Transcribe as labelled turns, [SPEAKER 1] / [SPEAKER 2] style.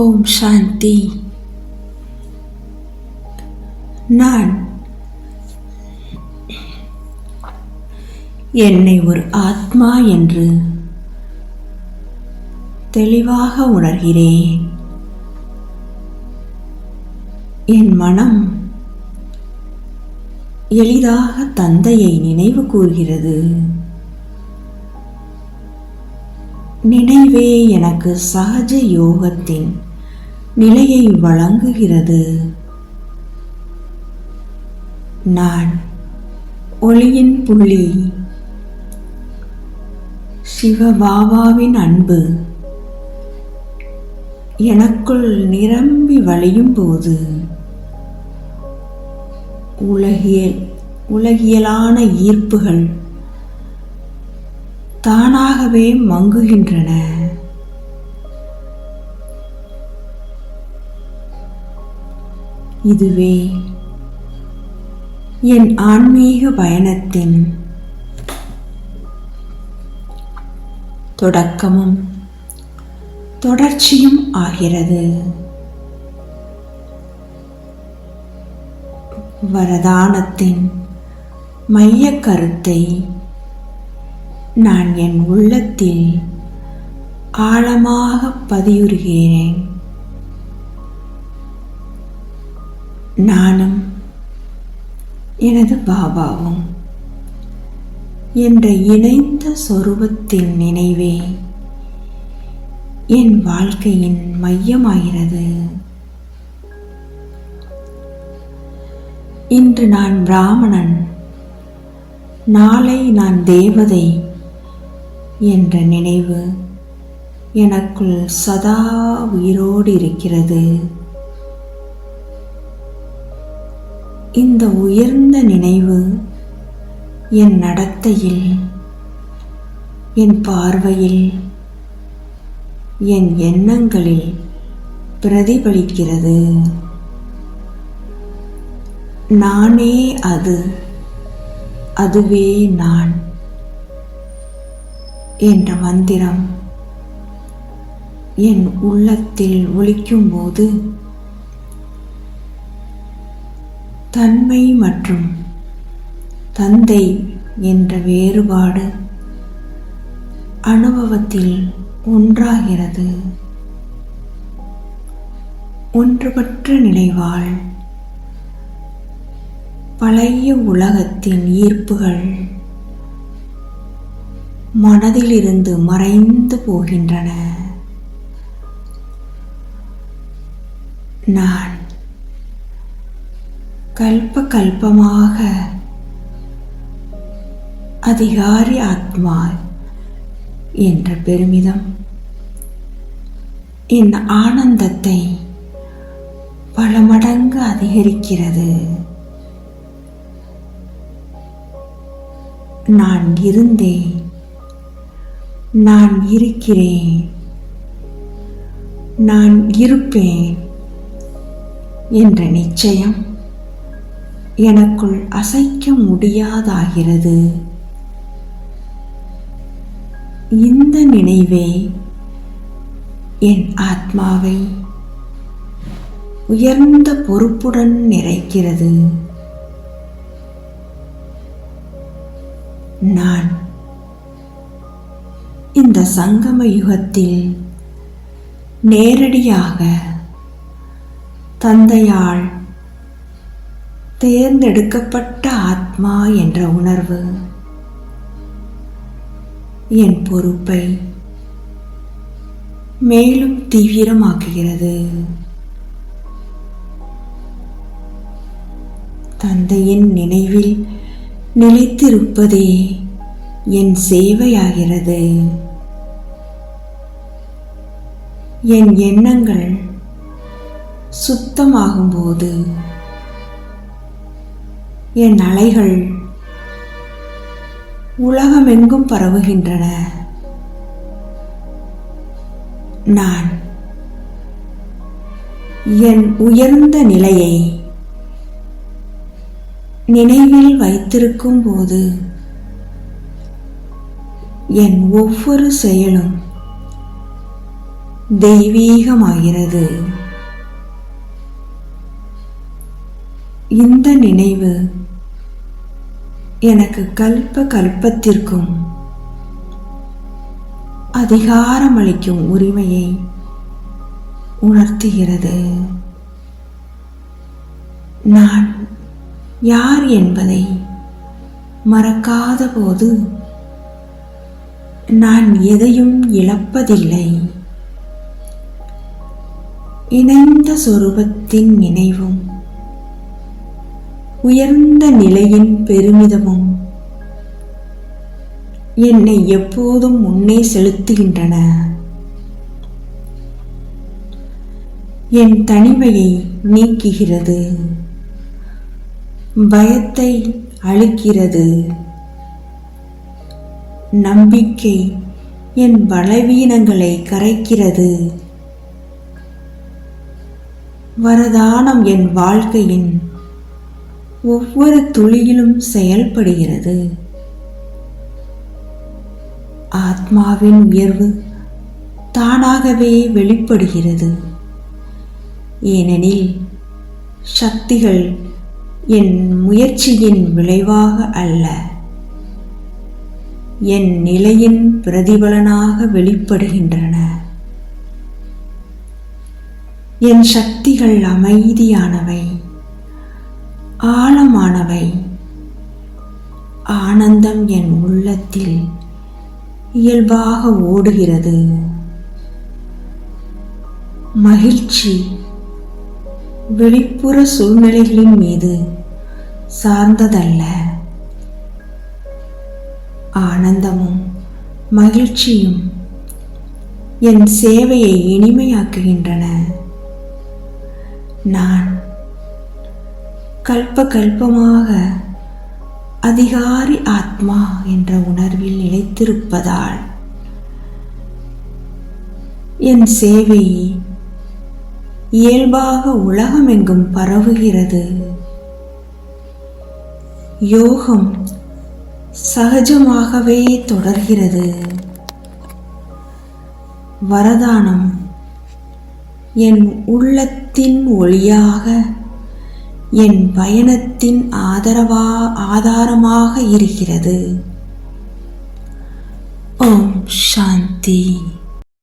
[SPEAKER 1] ஓம் சாந்தி நான் என்னை ஒரு ஆத்மா என்று தெளிவாக உணர்கிறேன். என் மனம் எளிதாக தந்தையை நினைவு கூர்கிறது நினைவே எனக்கு சகஜ யோகத்தின் நிலையை வழங்குகிறது. நான் ஒளியின் புள்ளி. சிவபாபாவின் அன்பு. எனக்குள் நிரம்பி வழியும் போது உலகியல் உலகியலான ஈர்ப்புகள் தானாகவே மங்குகின்றன. இதுவே என் ஆன்மீக பயணத்தின் தொடக்கமும் தொடர்ச்சியும் ஆகிறது. வரதானத்தின் மைய கருத்தை நான் என் உள்ளத்தில் ஆழமாக பதியுறுகிறேன். நானும் எனது பாபாவும் என்ற இணைந்த சொரூபத்தின் நினைவே என் வாழ்க்கையின் மையமாகிறது. இன்று நான் பிராமணன். நாளை நான் தேவதை என்ற நினைவு எனக்குள் சதா உயிரோடு இருக்கிறது. இந்த உயர்ந்த நினைவு என் நடத்தையில் என் பார்வையில் என் எண்ணங்களில் பிரதிபலிக்கிறது. நானே அது அதுவே நான் என்ற மந்திரம் என் உள்ளத்தில் ஒலிக்கும்போது தன்மை மற்றும் தந்தை என்ற வேறுபாடு அனுபவத்தில் ஒன்றாகிறது. ஒன்றுபற்ற நினைவால் பழைய உலகத்தின் ஈர்ப்புகள் மனதிலிருந்து மறைந்து போகின்றன. நான் கல்ப கல்பமாக அதிகாரி ஆத்மா என்ற பெருமிதம். என் ஆனந்தத்தை பல மடங்கு அதிகரிக்கிறது. நான் இருந்தேன். நான் இருக்கிறேன். நான் இருப்பேன் என்ற நிச்சயம். எனக்குள் அசைக்க முடியாதாகிறது. இந்த நினைவே என் ஆத்மாவை உயர்ந்த பொறுப்புடன் நிறைக்கிறது. நான் இந்த சங்கம யுகத்தில் நேரடியாக தந்தையால் தேர்ந்தெடுக்கப்பட்ட ஆத்மா என்ற உணர்வு. என் பொறுப்பை மேலும் தீவிரமாக்குகிறது. தந்தையின் நினைவில் நிலைத்திருப்பதே என் சேவையாகிறது. என் எண்ணங்கள் சுத்தமாகும்போது என் அலைகள் உலகமெங்கும் பரவுகின்றன. நான் என் உயர்ந்த நிலையை நினைவில் வைத்திருக்கும் போது என் ஒவ்வொரு செயலும் தெய்வீகமாகிறது. இந்த நினைவு எனக்கு கல்ப கல்பத்திற்கும் அதிகாரமளிக்கும் உரிமையை உணர்த்துகிறது. நான் யார் என்பதை மறக்காத போது நான் எதையும் இழப்பதில்லை. இணைந்த சொரூபத்தின் நினைவும் உயர்ந்த நிலையின் பெருமிதமும் என்னை எப்போதும் முன்னே செலுத்துகின்றன. என் தனிமையை நீக்குகிறது. பயத்தை அழிக்கிறது. நம்பிக்கை என் பலவீனங்களை கரைக்கிறது. வரதானம் என் வாழ்க்கையின் ஒவ்வொரு துளியிலும் செயல்படுகிறது. ஆத்மாவின் உயர்வு தானாகவே வெளிப்படுகிறது. ஏனெனில் சக்திகள் என் முயற்சியின் விளைவாக அல்ல. என் நிலையின் பிரதிபலனாக வெளிப்படுகின்றன. என் சக்திகள் அமைதியானவை. ஆழமானவை. ஆனந்தம் என் உள்ளத்தில் இயல்பாக ஓடுகிறது. மகிழ்ச்சி வெளிப்புற சூழ்நிலைகளின் மீது சார்ந்ததல்ல. ஆனந்தமும் மகிழ்ச்சியும் என் சேவையை இனிமையாக்குகின்றன. நான் கல்ப கல்பமாக அதிகாரி ஆத்மா என்ற உணர்வில் நிலைத்திருப்பதால் என் சேவை இயல்பாக உலகமெங்கும் பரவுகிறது. யோகம் சகஜமாகவே தொடர்கிறது. வரதானம் என் உள்ளத்தின் ஒளியாக என் பயணத்தின் ஆதரவா ஆதாரமாக இருக்கிறது. ஓம் சாந்தி.